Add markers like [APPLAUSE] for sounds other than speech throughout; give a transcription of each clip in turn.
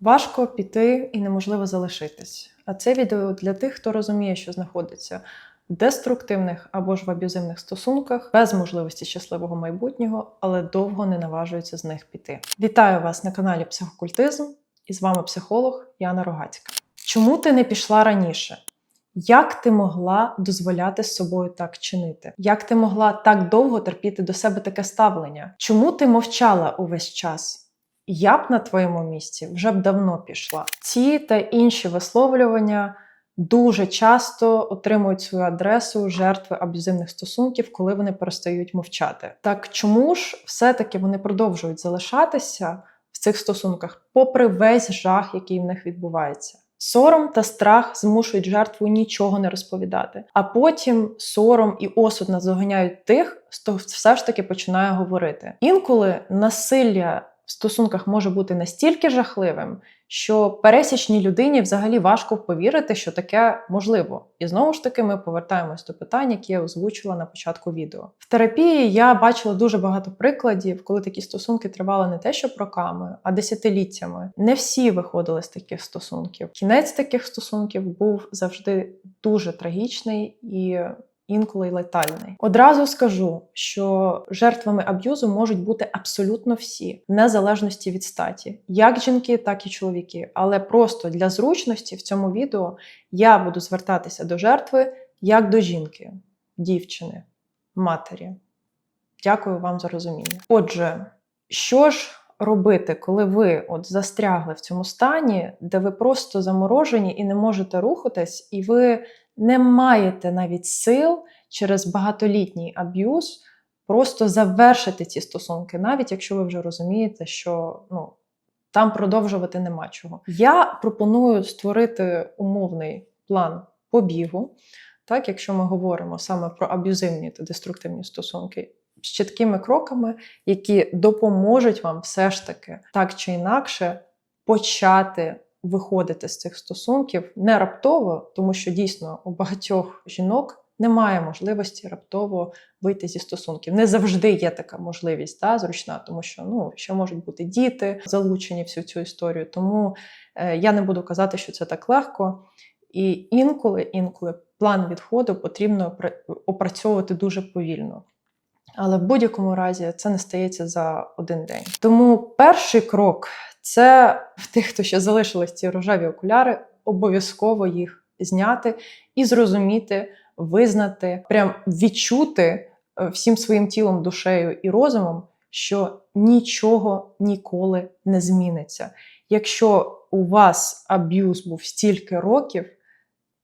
Важко піти і неможливо залишитись. А це відео для тих, хто розуміє, що знаходиться в деструктивних або ж в аб'юзивних стосунках, без можливості щасливого майбутнього, але довго не наважується з них піти. Вітаю вас на каналі Психокультизм і з вами психолог Яна Рогацька. Чому ти не пішла раніше? Як ти могла дозволяти з собою так чинити? Як ти могла так довго терпіти до себе таке ставлення? Чому ти мовчала увесь час? Я б на твоєму місці вже б давно пішла. Ці та інші висловлювання дуже часто отримують свою адресу жертви аб'юзивних стосунків, коли вони перестають мовчати. Так чому ж все-таки вони продовжують залишатися в цих стосунках, попри весь жах, який в них відбувається? Сором та страх змушують жертву нічого не розповідати, а потім сором і осуд наздоганяють тих, хто все ж таки починає говорити. Інколи насилля в стосунках може бути настільки жахливим, що пересічній людині взагалі важко повірити, що таке можливо. І знову ж таки, ми повертаємось до питань, які я озвучила на початку відео. В терапії я бачила дуже багато прикладів, коли такі стосунки тривали не те, що роками, а десятиліттями. Не всі виходили з таких стосунків. Кінець таких стосунків був завжди дуже трагічний і інколи летальний. Одразу скажу, що жертвами аб'юзу можуть бути абсолютно всі, незалежності від статі, як жінки, так і чоловіки. Але просто для зручності в цьому відео я буду звертатися до жертви як до жінки, дівчини, матері. Дякую вам за розуміння. Отже, що ж робити, коли ви от застрягли в цьому стані, де ви просто заморожені і не можете рухатись, і ви не маєте навіть сил через багатолітній аб'юз просто завершити ці стосунки, навіть якщо ви вже розумієте, що ну, там продовжувати нема чого. Я пропоную створити умовний план побігу, так, якщо ми говоримо саме про аб'юзивні та деструктивні стосунки. З чіткими кроками, які допоможуть вам все ж таки так чи інакше почати виходити з цих стосунків не раптово, тому що дійсно у багатьох жінок немає можливості раптово вийти зі стосунків. Не завжди є така можливість та, зручна, тому що ну, ще можуть бути діти залучені всю цю історію. Тому е, я не буду казати, що це так легко. І інколи, інколи план відходу потрібно опрацьовувати дуже повільно. Але в будь-якому разі це не стається за один день. Тому перший крок це в тих, хто ще залишились ці рожеві окуляри, обов'язково їх зняти і зрозуміти, визнати, прям відчути е, всім своїм тілом, душею і розумом, що нічого ніколи не зміниться. Якщо у вас аб'юз був стільки років,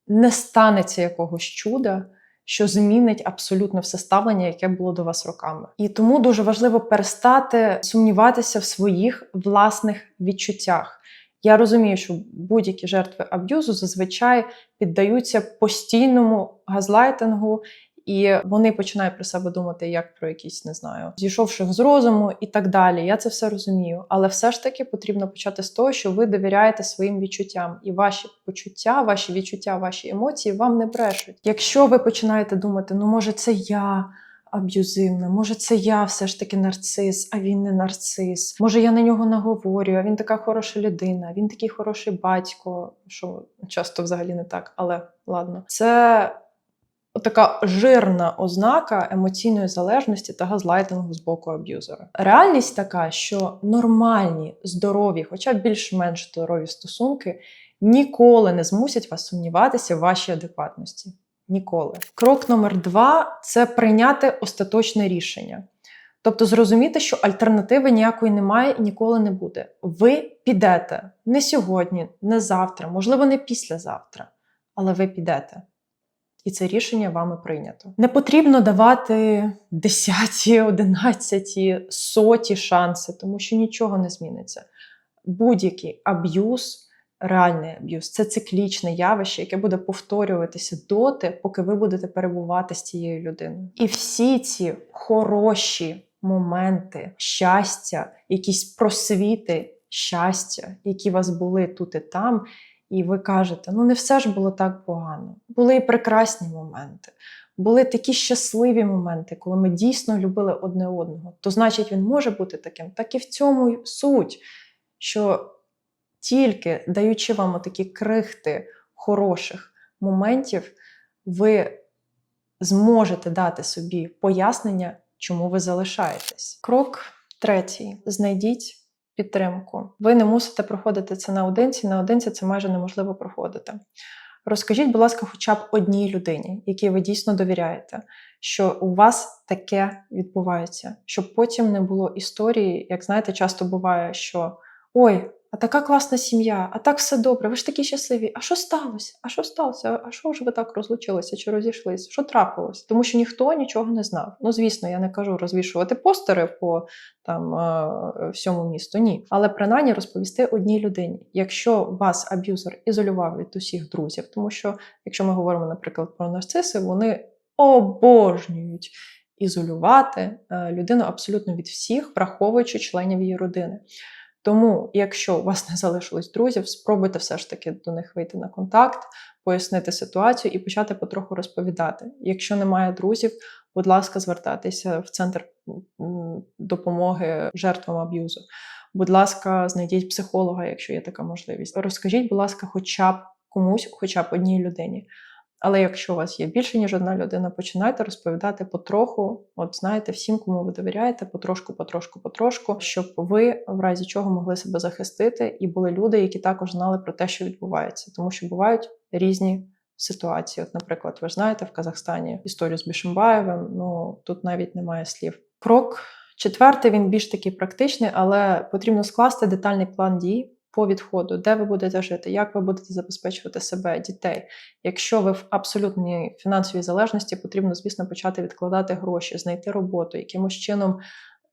не станеться якогось чуда що змінить абсолютно все ставлення, яке було до вас роками. І тому дуже важливо перестати сумніватися в своїх власних відчуттях. Я розумію, що будь-які жертви аб'юзу зазвичай піддаються постійному газлайтингу і вони починають про себе думати як про якісь, не знаю, зійшовши з розуму і так далі. Я це все розумію. Але все ж таки потрібно почати з того, що ви довіряєте своїм відчуттям, і ваші почуття, ваші відчуття, ваші емоції вам не брешуть. Якщо ви починаєте думати, ну може це я. Аб'юзивна, може, це я все ж таки нарцис, а він не нарцис. Може, я на нього наговорюю, а він така хороша людина, він такий хороший батько, що часто взагалі не так, але ладно. Це така жирна ознака емоційної залежності та газлайтингу з боку аб'юзера. Реальність така, що нормальні, здорові, хоча більш-менш здорові стосунки ніколи не змусять вас сумніватися в вашій адекватності. Ніколи. Крок номер два це прийняти остаточне рішення. Тобто зрозуміти, що альтернативи ніякої немає і ніколи не буде. Ви підете не сьогодні, не завтра, можливо, не післязавтра, але ви підете і це рішення вами прийнято. Не потрібно давати десяті, одинадцяті, соті шанси, тому що нічого не зміниться. Будь-який аб'юз, реальний аб'юз це циклічне явище, яке буде повторюватися доти, поки ви будете перебувати з цією людиною. І всі ці хороші моменти, щастя, якісь просвіти щастя, які у вас були тут і там і ви кажете, ну не все ж було так погано. Були і прекрасні моменти, були такі щасливі моменти, коли ми дійсно любили одне одного. То значить, він може бути таким. Так і в цьому суть, що тільки даючи вам такі крихти хороших моментів, ви зможете дати собі пояснення, чому ви залишаєтесь. Крок третій: знайдіть підтримку. Ви не мусите проходити це наодинці. Наодинці це майже неможливо проходити. Розкажіть, будь ласка, хоча б одній людині, якій ви дійсно довіряєте, що у вас таке відбувається, щоб потім не було історії, як знаєте, часто буває, що ой, а така класна сім'я, а так все добре, ви ж такі щасливі. А що сталося? А що сталося? А що ж ви так розлучилися чи розійшлися? Що трапилось? Тому що ніхто нічого не знав. Ну, звісно, я не кажу розвішувати постери по там всьому місту. Ні, але принаймні розповісти одній людині, якщо вас аб'юзер ізолював від усіх друзів, тому що якщо ми говоримо, наприклад, про нарциси, вони обожнюють. Ізолювати е, людину абсолютно від всіх, враховуючи членів її родини. Тому, якщо у вас не залишилось друзів, спробуйте все ж таки до них вийти на контакт, пояснити ситуацію і почати потроху розповідати. Якщо немає друзів, будь ласка, звертайтеся в центр допомоги жертвам аб'юзу. Будь ласка, знайдіть психолога, якщо є така можливість. Розкажіть, будь ласка, хоча б комусь, хоча б одній людині. Але якщо у вас є більше, ніж одна людина, починайте розповідати потроху, от знаєте, всім, кому ви довіряєте, потрошку, потрошку, потрошку, щоб ви в разі чого могли себе захистити, і були люди, які також знали про те, що відбувається, тому що бувають різні ситуації. От, наприклад, ви ж знаєте, в Казахстані історію з Бішимбаєвим, ну тут навіть немає слів. Крок четвертий він більш такий практичний, але потрібно скласти детальний план дій по відходу, де ви будете жити, як ви будете забезпечувати себе, дітей. Якщо ви в абсолютній фінансовій залежності, потрібно, звісно, почати відкладати гроші, знайти роботу, якимось чином.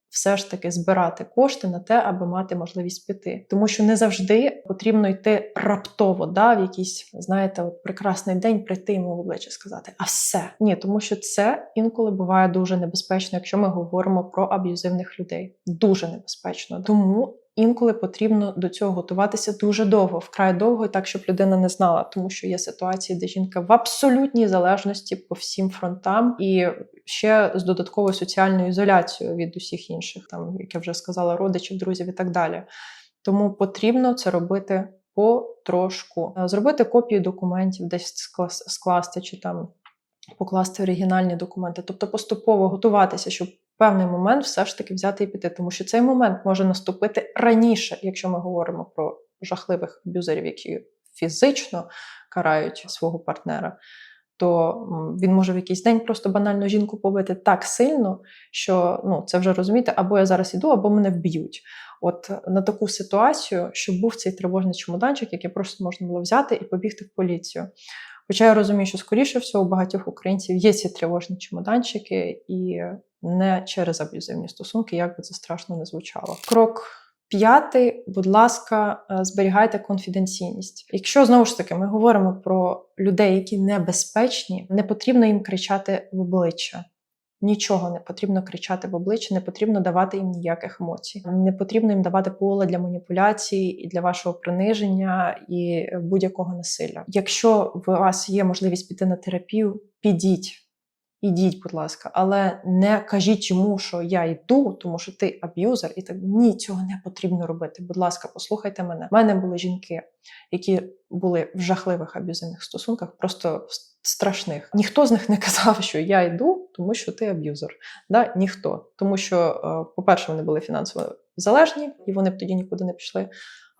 Все ж таки збирати кошти на те, аби мати можливість піти, тому що не завжди потрібно йти раптово, да, в якийсь, знаєте, от прекрасний день прийти йому в обличчя сказати, а все ні, тому що це інколи буває дуже небезпечно, якщо ми говоримо про аб'юзивних людей. Дуже небезпечно. Тому інколи потрібно до цього готуватися дуже довго, вкрай довго, так щоб людина не знала, тому що є ситуації, де жінка в абсолютній залежності по всім фронтам і ще з додатковою соціальною ізоляцією від усіх інших, там як я вже сказала, родичів, друзів і так далі. Тому потрібно це робити потрошку, зробити копії документів, десь скласти чи там. Покласти оригінальні документи, тобто поступово готуватися, щоб певний момент все ж таки взяти і піти, тому що цей момент може наступити раніше, якщо ми говоримо про жахливих аб'юзерів, які фізично карають свого партнера. То він може в якийсь день просто банально жінку побити так сильно, що ну це вже розумієте, або я зараз іду, або мене вб'ють. От на таку ситуацію, щоб був цей тривожний чемоданчик, який просто можна було взяти і побігти в поліцію. Хоча я розумію, що скоріше всього у багатьох українців є ці тривожні чемоданчики, і не через аб'юзивні стосунки, як би це страшно не звучало. Крок п'ятий, будь ласка, е, зберігайте конфіденційність. Якщо знову ж таки ми говоримо про людей, які небезпечні, не потрібно їм кричати в обличчя. Нічого не потрібно кричати в обличчя, не потрібно давати їм ніяких емоцій. Не потрібно їм давати поле для маніпуляції і для вашого приниження і будь-якого насилля. Якщо у вас є можливість піти на терапію, підіть. Ідіть, будь ласка, але не кажіть йому, що я йду, тому що ти аб'юзер, і так ні, цього не потрібно робити. Будь ласка, послухайте мене. У мене були жінки, які були в жахливих аб'юзивних стосунках, просто страшних. Ніхто з них не казав, що я йду, тому що ти аб'юзер. Да? Ніхто. Тому що, е, по-перше, вони були фінансово залежні, і вони б тоді нікуди не пішли.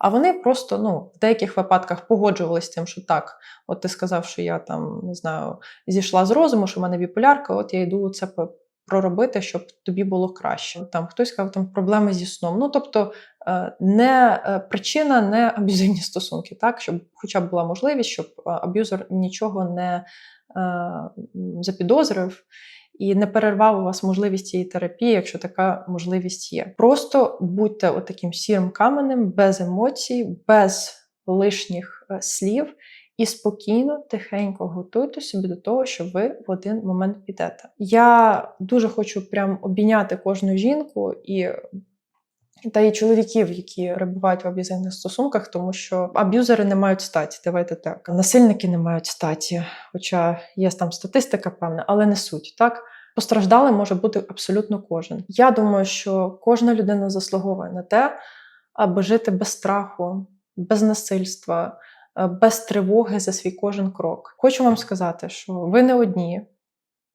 А вони просто ну, в деяких випадках погоджувалися з тим, що так, от ти сказав, що я там не знаю, зійшла з розуму, що в мене біполярка, от я йду це проробити, щоб тобі було краще. Там хтось сказав, там проблеми зі сном. Ну тобто е, не е, причина, не аб'юзивні стосунки, так, щоб хоча б була можливість, щоб е, аб'юзер нічого не запідозрив і не перервав у вас можливість цієї терапії, якщо така можливість є. Просто будьте отаким сірим каменем, без емоцій, без лишніх е, слів. І спокійно, тихенько готуйте собі до того, що ви в один момент підете. Я дуже хочу прям обійняти кожну жінку і та й чоловіків, які перебувають в аб'юзивних стосунках, тому що аб'юзери не мають статі. Давайте так. Насильники не мають статі, хоча є там статистика певна, але не суть. Так постраждалим може бути абсолютно кожен. Я думаю, що кожна людина заслуговує на те, аби жити без страху, без насильства, без тривоги за свій кожен крок. Хочу вам сказати, що ви не одні.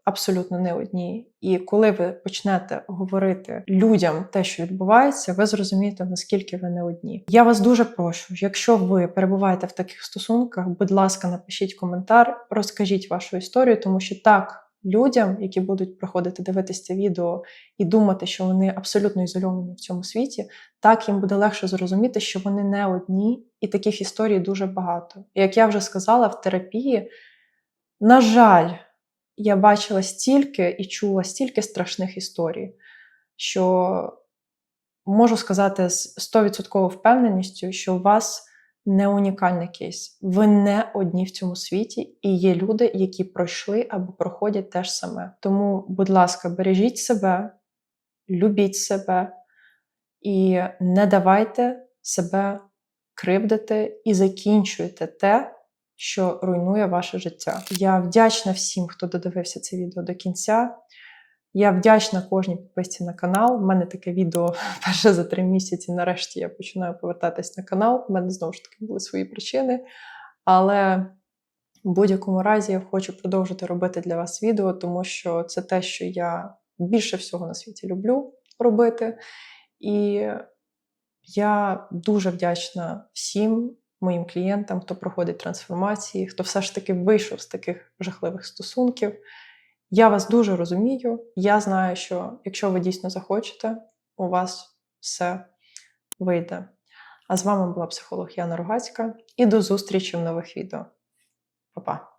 Абсолютно не одні. І коли ви почнете говорити людям те, що відбувається, ви зрозумієте, наскільки ви не одні. Я вас дуже прошу, якщо ви перебуваєте в таких стосунках, будь ласка, напишіть коментар, розкажіть вашу історію, тому що так. Людям, які будуть приходити дивитися це відео і думати, що вони абсолютно ізольовані в цьому світі, так їм буде легше зрозуміти, що вони не одні, і таких історій дуже багато. І як я вже сказала, в терапії, на жаль, я бачила стільки і чула стільки страшних історій, що можу сказати з 100% впевненістю, що у вас не унікальний кейс. Ви не одні в цьому світі, і є люди, які пройшли або проходять те ж саме. Тому, будь ласка, бережіть себе, любіть себе і не давайте себе кривдити і закінчуйте те, що руйнує ваше життя. Я вдячна всім, хто додивився це відео до кінця. Я вдячна кожній підписці на канал. У мене таке відео [LAUGHS] перше за три місяці. Нарешті я починаю повертатись на канал. У мене знову ж таки були свої причини. Але в будь-якому разі я хочу продовжити робити для вас відео, тому що це те, що я більше всього на світі люблю робити. І я дуже вдячна всім моїм клієнтам, хто проходить трансформації, хто все ж таки вийшов з таких жахливих стосунків. Я вас дуже розумію. Я знаю, що якщо ви дійсно захочете, у вас все вийде. А з вами була психолог Яна Рогацька і до зустрічі в нових відео. Па-па!